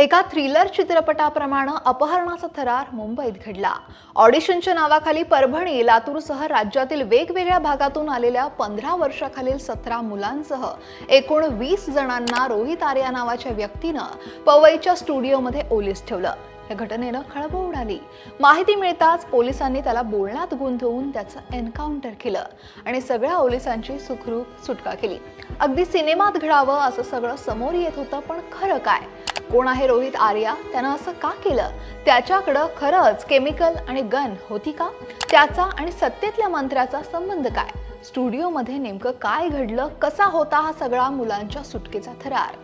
एका थ्रिलर चित्रपटाप्रमाणे अपहरणाचा थरार मुंबईत घडला. ऑडिशनच्या नावाखाली परभणी लातूरसह राज्यातील वेगवेगळ्या भागातून आलेल्या पंधरा वर्षाखालील सतरा मुलांसह एकूण वीस जणांना रोहित आर्या नावाच्या व्यक्तीनं पवईच्या स्टुडिओमध्ये ओलीस ठेवलं. या घटनेनं खळबळ उडाली. माहिती मिळताच पोलिसांनी त्याला बोलण्यात गुंतवून त्याचं एन्काउंटर केलं आणि सगळ्या ओलिसांची सुखरूप सुटका केली. अगदी सिनेमात घडावं असं सगळं समोर येत होतं पण खरं काय? कोण आहे रोहित आर्या? त्यानं असं का केलं? त्याच्याकडं खरंच केमिकल आणि गन होती का? त्याचा आणि सत्तेतल्या मंत्र्याचा संबंध काय? स्टुडिओमध्ये नेमकं काय घडलं? कसा होता हा सगळा मुलांच्या सुटकेचा थरार?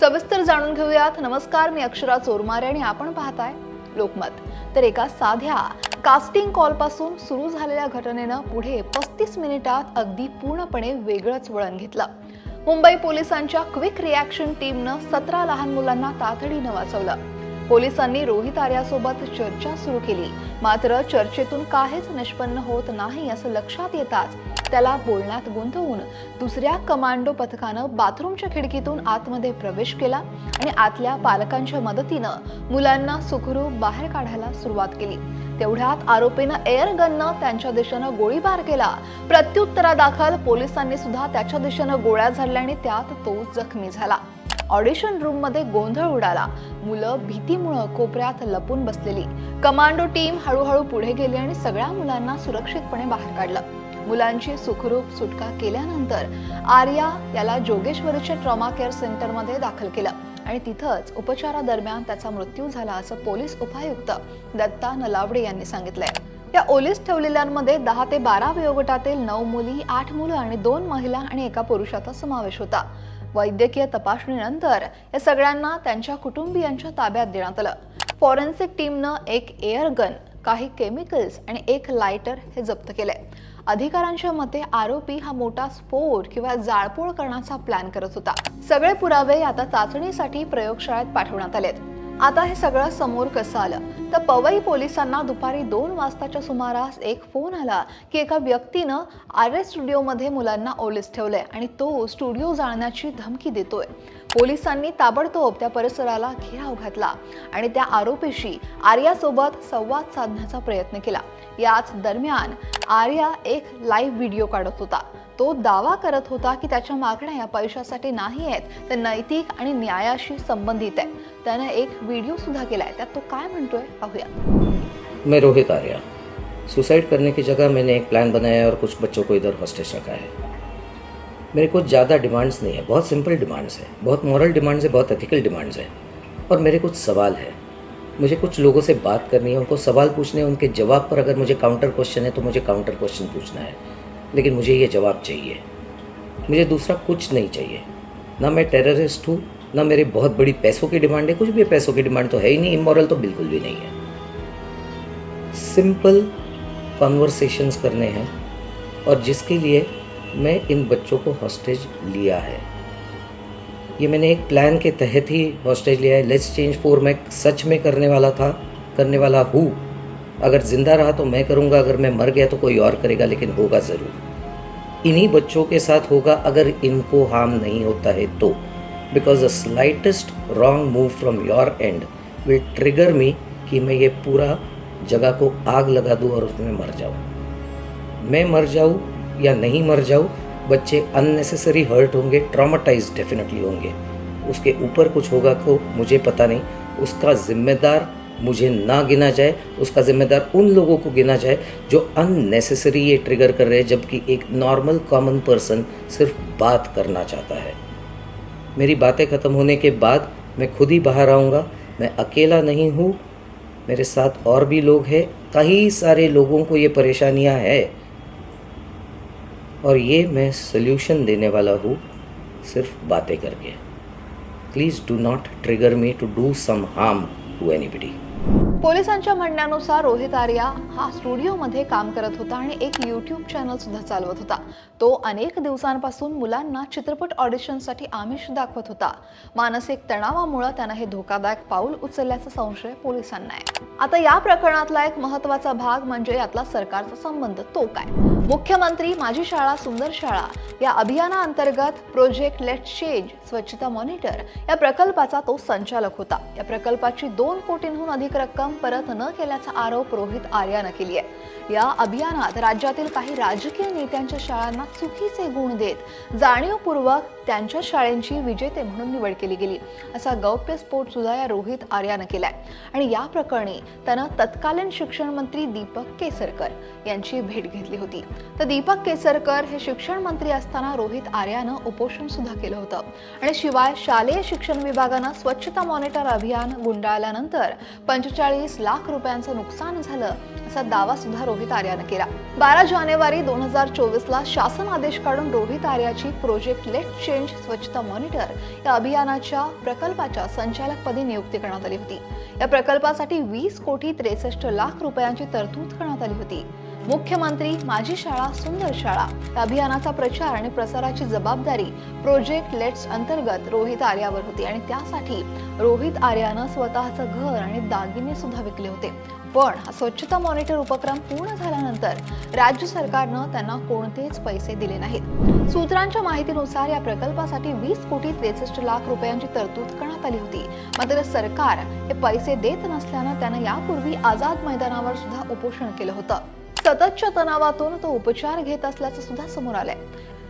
सविस्तर जाणून घेऊयात. नमस्कार मी अक्षरा चोरमारे आणि आपण पाहताय लोकमत. तर एका साध्या कास्टिंग कॉलपासून सुरू झालेल्या घटनेनं पुढे पस्तीस मिनिटात अगदी पूर्णपणे वेगळंच वळण घेतलं. मुंबई पोलिसांच्या क्विक रिॲक्शन टीमनं सतरा लहान मुलांना तातडीनं वाचवलं. पोलिसांनी रोहित आर्यासोबत चर्चा सुरू केली. मात्र चर्चेतून काहीच निष्पन्न होत नाही असं लक्षात येताच त्याला बोलण्यात गुंतवून दुसऱ्या कमांडो पथकानं बाथरूमच्या खिडकीतून आतमध्ये प्रवेश केला आणि आतल्या पालकांच्या मदतीनं मुलांना सुखरूप बाहेर काढायला सुरुवात केली. तेवढ्यात आरोपीनं एअर गननं त्यांच्या दिशेनं गोळीबार केला. प्रत्युत्तरादाखल पोलिसांनी सुद्धा त्याच्या दिशेनं गोळ्या झाडल्या आणि त्यात तो जखमी झाला. ऑडिशन रूममध्ये गोंधळ उडाला. मुलं भीतीमुळं कोपऱ्यात लपून बसलेली. कमांडो टीम हळूहळू पुढे गेली आणि सगळ्या मुलांना सुरक्षितपणे बाहेर काढलं. मुलांची सुखरूप सुटका केल्यानंतर आर्या याला जोगेश्वरीच्या ट्रॉमा केअर सेंटरमध्ये दाखल केलं. आणि तिथंच उपचारादरम्यान त्याचा मृत्यू झाला असं पोलीस उपायुक्त दत्ता नलावडे यांनी सांगितलंय. या ओलीस ठेवलेल्यांमध्ये दहा ते बारा वयोगटातील नऊ मुली आठ मुलं आणि दोन महिला आणि एका पुरुषाचा समावेश होता. वैद्यकीय तपासणीनंतर या सगळ्यांना त्यांच्या कुटुंबियांच्या ताब्यात देण्यात आलं. फॉरेन्सिक टीमनं एक एअर गन काही केमिकल्स आणि एक लायटर हे जप्त केलंय. अधिकाऱ्यांच्या मते आरोपी हा मोठा स्फोट किंवा जाळपोळ करण्याचा प्लॅन करत होता. सगळे पुरावे आता चाचणीसाठी प्रयोगशाळेत पाठवण्यात आलेत. आता हे सगळं समोर कसं आलं? तर पवई पोलिसांना दुपारी दोन वाजताच्या सुमारास एक फोन आला की एका व्यक्तीनं आर एस स्टुडिओमध्ये मुलांना ओलीस ठेवलंय आणि तो स्टुडिओ जाळण्याची धमकी देतोय. पोलिसांनी ताबडतोब त्या परिसराला घेराव घातला आणि त्या आरोपीशी आर्यासोबत संवाद साधण्याचा प्रयत्न केला. याच दरम्यान आर्या एक लाईव्ह व्हिडिओ काढत होता. तो दावा करत होता की त्याच्या मागण्या या पैशासाठी नाही आहेत तर नैतिक आणि न्यायाशी संबंधित आहे. त्यानं एक व्हिडिओ सुद्धा केलाय. त्यात तो काय म्हणतोय पाहूया. मैं रोहित आर्या. सुसाइड करने की जगह मैंने एक प्लान बनाया और कुछ बच्चों को इधर हॉस्टेज रखा है। मेरे कुछ ज़्यादा डिमांड्स नहीं है, बहुत सिंपल डिमांड्स हैं, बहुत मॉरल डिमांड्स है, बहुत एथिकल डिमांड्स हैं। और मेरे कुछ सवाल है। मुझे कुछ लोगों से बात करनी है, उनको सवाल पूछने हैं, उनके जवाब पर अगर मुझे काउंटर क्वेश्चन है तो मुझे काउंटर क्वेश्चन पूछना है। लेकिन मुझे ये जवाब चाहिए। मुझे दूसरा कुछ नहीं चाहिए। ना मैं टेररिस्ट हूँ, ना मेरी बहुत बड़ी पैसों की डिमांड है, कुछ भी पैसों की डिमांड तो है ही नहीं इमोरल तो बिल्कुल भी नहीं है। सिंपल कॉन्वर्सेशंस करने हैं, और जिसके लिए मैं इन बच्चों को हॉस्टेज लिया है। ये मैंने एक प्लान के तहत ही हॉस्टेज लिया है। लेट्स चेंज फोर मैं सच में करने वाला था, करने वाला हूँ। अगर ज़िंदा रहा तो मैं करूँगा, अगर मैं मर गया तो कोई और करेगा, लेकिन होगा ज़रूर। इन्हीं बच्चों के साथ होगा, अगर इनको हार्म नहीं होता है तो। Because the slightest wrong move from your end will trigger me कि मैं ये पूरा जगह को आग लगा दूँ और उसमें मर जाऊँ। मैं मर जाऊँ या नहीं मर जाऊँ, बच्चे अननेसेसरी हर्ट होंगे ट्रामाटाइज डेफिनेटली होंगे। उसके ऊपर कुछ होगा तो मुझे पता नहीं। उसका जिम्मेदार मुझे ना गिना जाए, उसका जिम्मेदार उन लोगों को गिना जाए जो अननेसेसरी ये ट्रिगर कर रहे हैं, जबकि एक नॉर्मल कॉमन पर्सन सिर्फ़ बात करना चाहता है। मेरी बातें ख़त्म होने के बाद मैं खुद ही बाहर आऊँगा। मैं अकेला नहीं हूँ। मेरे साथ और भी लोग हैं। कई सारे लोगों को ये परेशानियाँ हैं। और ये मैं सल्यूशन देने वाला हूँ सिर्फ बातें करके। Please do not trigger me to do some harm to anybody पोलिसांच्या म्हणण्यानुसार रोहित आर्या हा स्टुडिओमध्ये काम करत होता आणि एक यूट्यूब चॅनल सुद्धा चालवत होता. तो अनेक दिवसांपासून मुलांना चित्रपट ऑडिशनसाठी आमिष दाखवत होता. मानसिक तणावामुळे त्यानं हे धोकादायक पाऊल उचलल्याचा संशय पोलिसांना आहे. आता या प्रकरणातला एक महत्त्वाचा भाग म्हणजे यातला सरकारचा संबंध तो काय? मुख्यमंत्री माझी शाळा सुंदर शाळा या अभियानाअंतर्गत प्रोजेक्ट लेट चेंज स्वच्छता मॉनिटर या प्रकल्पाचा तो संचालक होता. या प्रकल्पाची दोन कोटींहून अधिक रक्कम परत न केल्याचा आरोप रोहित आर्यानं केली आहे या अभियानात राज्यातील काही राजकीय नेत्यांच्या शाळांना चुकीचे गुण देत जाणीवपूर्वक त्यांच्या शाळेंची विजेते म्हणून निवड केली गेली. असा गौप्यस्फोट सुद्धा या रोहित आर्यानं केलाय. आणि या प्रकरणी त्यानं तत्कालीन शिक्षण मंत्री दीपक केसरकर यांची भेट घेतली होती. तर दीपक केसरकर हे शिक्षण मंत्री असताना रोहित आर्यानं उपोषण सुद्धा केलं होतं. आणि शिवाय शालेय शिक्षण विभागानं स्वच्छता मॉनिटर अभियान गुंडाळल्यानंतर पंचेचाळीस लाख रुपयांचं नुकसान झालं असा दावा सुद्धा रोहित आर्यानं केला. बारा जानेवारी दोन हजार चोवीस ला शासन आदेश काढून रोहित आर्याची प्रोजेक्ट लेट चेंज स्वच्छता मॉनिटर या अभियानाच्या प्रकल्पाच्या संचालकपदी नियुक्ती करण्यात आली होती. या प्रकल्पासाठी वीस कोटी त्रेसष्ट लाख रुपयांची तरतूद करण्यात आली होती. मुख्यमंत्री माझी शाळा सुंदर शाळा. या अभियानाचा प्रचार आणि प्रसाराची जबाबदारी प्रोजेक्ट लेट्स अंतर्गत रोहित आर्यावर होती आणि त्यासाठी रोहित आर्यानं स्वतःचं घर आणि दागिने सुद्धा विकले होते. पण हा स्वच्छता मॉनिटर उपक्रम पूर्ण झाल्यानंतर राज्य सरकारनं त्यांना कोणतेच पैसे दिले नाहीत. सूत्रांच्या माहितीनुसार या प्रकल्पासाठी वीस कोटी त्रेसष्ट लाख रुपयांची तरतूद करण्यात आली होती. मात्र सरकार हे पैसे देत नसल्यानं त्यानं यापूर्वी आझाद मैदानावर सुद्धा उपोषण केलं होतं. सततच्या तणावातून तो उपचार घेत असल्याचं सुद्धा समोर आलंय.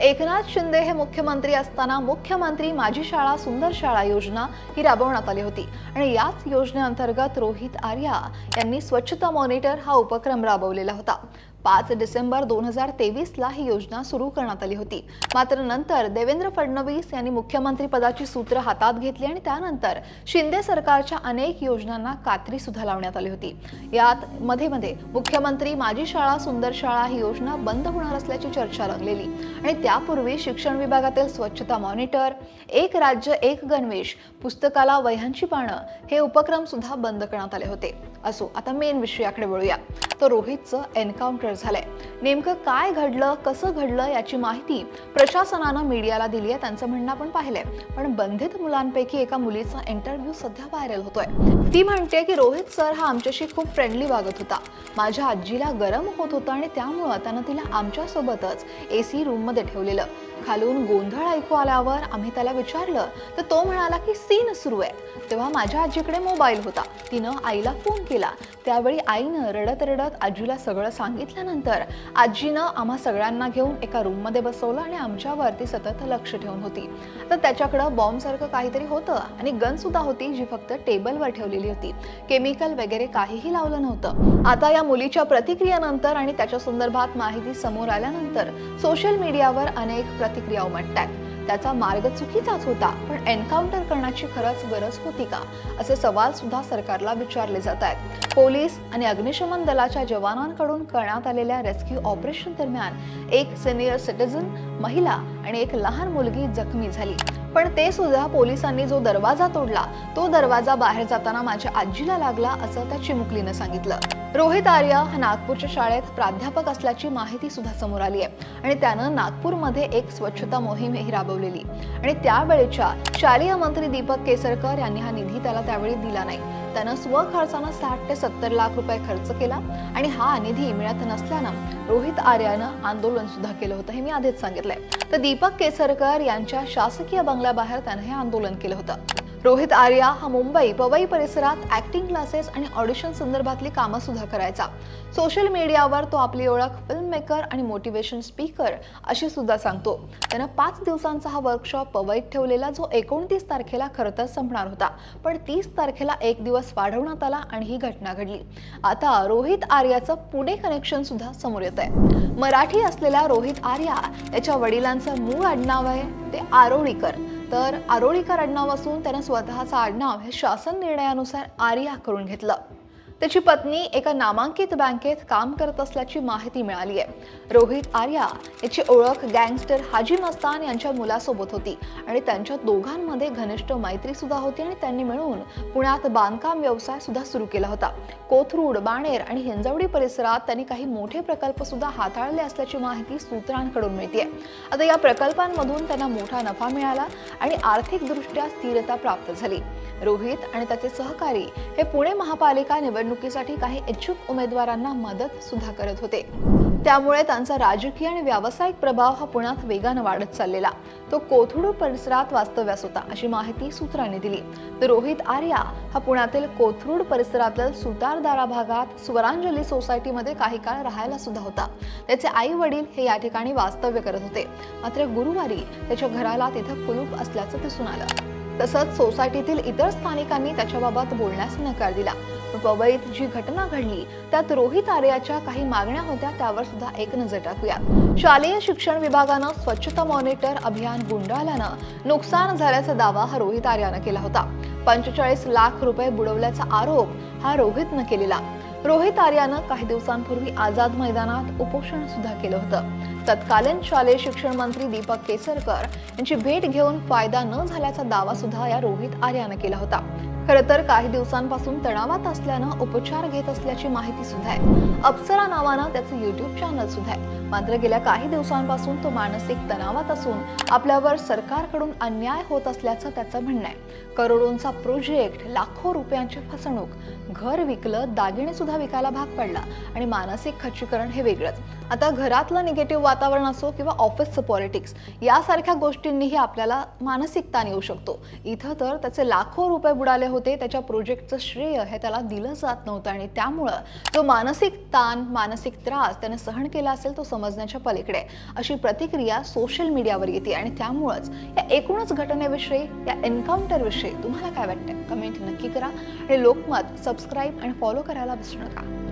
एकनाथ शिंदे हे मुख्यमंत्री असताना मुख्यमंत्री माझी शाळा सुंदर शाळा योजना ही राबवण्यात आली होती. आणि याच योजनेअंतर्गत रोहित आर्या यांनी स्वच्छता मॉनिटर हा उपक्रम राबवलेला होता. पाच डिसेंबर दोन हजार तेवीसला ही योजना सुरू करण्यात आली होती. मात्र नंतर देवेंद्र फडणवीस यांनी मुख्यमंत्री पदाची सूत्र हातात घेतली आणि त्यानंतर शिंदे सरकारच्या अनेक योजनांना कात्री सुद्धा लावण्यात आली होती. यात मध्ये मध्ये मुख्यमंत्री माझी शाळा सुंदर शाळा ही योजना बंद होणार असल्याची चर्चा रंगलेली आणि त्यापूर्वी शिक्षण विभागातील स्वच्छता मॉनिटर एक राज्य एक गणवेश पुस्तकाला वह्यांची पानं हे उपक्रम सुद्धा बंद करण्यात आले होते. असो आता मेन विषयाकडे वळूया. तर रोहितचं एन्काउंटर झालंय. नेमकं काय घडलं कसं घडलं याची माहिती प्रशासनानं मीडियाला दिली आहे त्यांचं म्हणणं आपण पाहिलंय. पण बंधित मुलांपैकी एका मुलीचा इंटरव्ह्यू सध्या व्हायरल होतोय. ती म्हणते की रोहित सर हा आमच्याशी खूप फ्रेंडली वागत होता. माझ्या आजीला गरम होत होतं आणि त्यामुळं त्यानं तिला आमच्यासोबतच ए सी रूममध्ये ठेवलेलं. खालून गोंधळ ऐकू आल्यावर आम्ही त्याला विचारलं तर तो म्हणाला की सीन सुरू आहे. तेव्हा माझ्या आजीकडे मोबाईल होता. तिनं आईला फोन केला. त्यावेळी आईनं रडत रडत आजीला सगळं सांगितल्यानंतर आजीनं आम्हा सगळ्यांना घेऊन एका रूममध्ये बसवलं आणि आमच्यावरती सतत लक्ष ठेवून होती. तर त्याच्याकडं बॉम्बसारखं काहीतरी होतं आणि गन सुद्धा होती जी फक्त टेबलवर ठेवलेली होती. केमिकल वगैरे काहीही लावलं नव्हतं. आता या मुलीच्या प्रतिक्रियेनंतर आणि त्याच्या संदर्भात माहिती समोर आल्यानंतर सोशल मीडियावर अनेक प्रतिक्रिया उमटतात त्याचा मार्ग चुकीचाच होता पण एन्काउंटर करण्याची खरंच गरज होती का? असे सवाल सुद्धा सरकारला विचारले जात आहेत पोलीस आणि अग्निशमन दलाच्या जवानांकडून करण्यात आलेल्या रेस्क्यू ऑपरेशन दरम्यान एक सिनियर सिटीजन महिला आणि एक लहान मुलगी जखमी झाली. पण ते सुद्धा पोलिसांनी जो दरवाजा तोडला तो दरवाजा बाहेर जाताना माझ्या आजीला लागला असं त्या चिमुकलीनं सांगितलं. रोहित आर्या हा नागपूरच्या शाळेत प्राध्यापक असल्याची माहिती सुद्धा समोर आली आहे. आणि त्यानं नागपूरमध्ये एक स्वच्छता मोहीमही राबवलेली. आणि त्यावेळेच्या शालेय मंत्री दीपक केसरकर यांनी हा निधी त्याला त्यावेळी दिला नाही. त्यानं स्वखर्चानं साठ ते सत्तर लाख रुपये खर्च केला आणि हा निधी मिळत नसल्यानं रोहित आर्यानं आंदोलन सुद्धा केलं होतं हे मी आधीच सांगितलंय. तर दीपक केसरकर यांच्या शासकीय बंगल्याबाहेर त्यानं हे आंदोलन केलं होतं. रोहित आर्या हा मुंबई पवई परिसरात ऍक्टिंग क्लासेस आणि ऑडिशन संदर्भातली कामं सुद्धा करायचा. सोशल मीडियावर तो आपली ओळख फिल्म मेकर आणि मोटिवेशन स्पीकर अशी सुद्धा सांगतो. त्यानं पाच दिवसांचा हा वर्कशॉप पवईत ठेवलेला जो एकोणतीस तारखेला खरं तर संपणार होता. पण तीस तारखेला एक दिवस वाढवण्यात आला आणि ही घटना घडली. आता रोहित आर्याचं पुणे कनेक्शन सुद्धा समोर येत आहे मराठी असलेल्या रोहित आर्या त्याच्या वडिलांचं मूळ आडनाव आहे ते आरोळीकर. तर आरोळीकर आडनाव असून त्यानं स्वतःचं आडनाव हे शासन निर्णयानुसार आर्या करून घेतलं. त्याची पत्नी एका नामांकित बँकेत काम करत असल्याची माहिती मिळाली आहे. रोहित आर्या याची ओळख गँगस्टर हाजी मस्तान यांच्या मुलासोबत होती आणि त्यांच्या दोघांमध्ये घनिष्ठ मैत्री सुद्धा होती आणि त्यांनी मिळून पुण्यात बांधकाम व्यवसाय सुद्धा सुरू केला होता. कोथरूड बाणेर आणि हिंजवडी परिसरात त्यांनी काही मोठे प्रकल्प सुद्धा हाताळले असल्याची माहिती सूत्रांकडून मिळते आता या प्रकल्पांमधून त्यांना मोठा नफा मिळाला आणि आर्थिकदृष्ट्या स्थिरता प्राप्त झाली. रोहित आणि त्याचे सहकारी हे पुणे महापालिका निवडणुकीसाठी काही इच्छुक उमेदवारांना मदत सुद्धा करत होते. त्यामुळे त्यांचा राजकीय आणि व्यावसायिक प्रभाव हा पुण्यात वेगानं वाढत चाललेला. तो कोथरूड परिसरात वास्तव्यास होता अशी माहिती सूत्रांनी दिली. तर रोहित आर्या हा पुण्यातील कोथरूड परिसरातील सुतारदारा भागात स्वरांजली सोसायटीमध्ये काही काळ राहायला सुद्धा होता. त्याचे आई वडील हे या ठिकाणी वास्तव्य करत होते. मात्र गुरुवारी त्याच्या घराला तिथं कुलूप असल्याचं दिसून आलं. तसंच सोसायटीतील इतर स्थानिकांनी त्याच्याबाबत बोलण्यास नकार दिला. पवईत जी घटना घडली त्यात रोहित आर्याच्या काही मागण्या होत्या त्यावर सुद्धा एक नजर टाकूया. शालेय शिक्षण विभागानं स्वच्छता मॉनिटर अभियान गुंडाळल्यानं नुकसान झाल्याचा दावा हा रोहित आर्यानं केला होता. पंचेचाळीस लाख रुपये बुडवल्याचा आरोप हा रोहितनं केलेला. रोहित आर्यानं काही दिवसांपूर्वी आझाद मैदानात उपोषण सुद्धा केलं होतं. तत्कालीन शालेय शिक्षण मंत्री दीपक केसरकर यांची भेट घेऊन फायदा न झाल्याचा दावा सुद्धा या रोहित आर्यानं केला होता. खरं तर काही दिवसांपासून तणावात असल्यानं उपचार घेत असल्याची माहिती सुद्धा आहे. अप्सरा नावानं त्याचं युट्यूब चॅनल सुद्धा आहे. मात्र गेल्या काही दिवसांपासून तो मानसिक तणावात असून आपल्यावर सरकारकडून अन्याय होत असल्याचं त्याचं म्हणणं आहे. करोडोंचा प्रोजेक्ट लाखो रुपयांची फसवणूक घर विकलं दागिने सुद्धा विकायला भाग पडला आणि मानसिक खच्चीकरण हे वेगळंच. आता घरातलं निगेटिव्ह वातावरण असो किंवा ऑफिसचं पॉलिटिक्स यासारख्या गोष्टींनीही आपल्याला मानसिक ताण येऊ शकतो. इथं तर त्याचे लाखो रुपये बुडाले होते त्याच्या प्रोजेक्टचं श्रेय हे त्याला दिलं जात नव्हतं आणि त्यामुळं जो मानसिक ताण मानसिक त्रास त्याने सहन केला असेल तो समजण्याच्या पलीकडे. अशी प्रतिक्रिया सोशल मीडियावर येते आणि त्यामुळंच या एकूणच घटनेविषयी या एन्काउंटरविषयी तुम्हाला काय वाटतं? कमेंट नक्की करा आणि लोकमत सबस्क्राईब आणि फॉलो करायला विसरू नका.